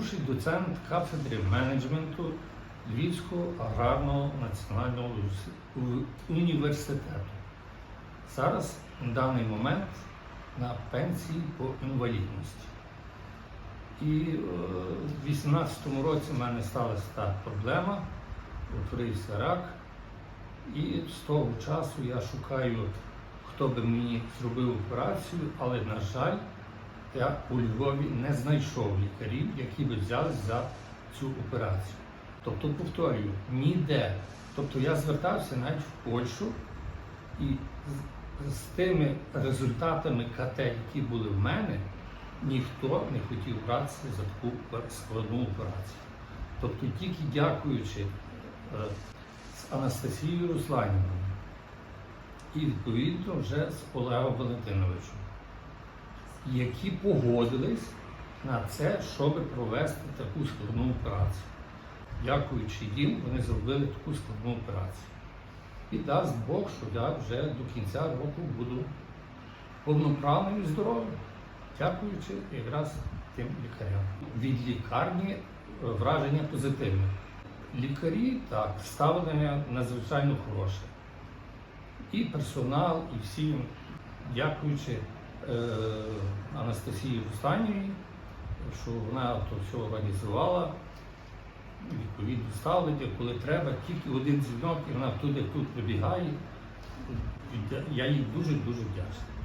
бувший доцент кафедри менеджменту Львівського аграрного національного університету. Зараз на даний момент на пенсії по інвалідності. І е, в 18-му році в мене сталася та проблема, утворився рак. І з того часу я шукаю, хто би мені зробив операцію, але, на жаль, я у Львові не знайшов лікарів, які би взялись за цю операцію. Тобто, повторюю, ніде. Тобто я звертався навіть в Польщу і з, тими результатами КТ, які були в мене, ніхто не хотів братися за таку складну операцію. Тобто тільки дякуючи е, з Анастасією Русланівною і відповідно вже з Олегом Валентиновичем, які погодились на це, щоб провести таку складну операцію. Дякуючи їм, вони зробили таку складну операцію. І дасть Бог, що я вже до кінця року буду повноправним і здоровим, дякуючи якраз тим лікарям. Від лікарні е, враження позитивне. Лікарі так, ставлення надзвичайно хороше. І персонал, і всі, дякуючи Анастасії Рустанівій, що вона то все організувала, відповідно ставлення, коли треба, тільки один дзвінок, і вона туди тут прибігає. Я їй дуже-дуже вдячний.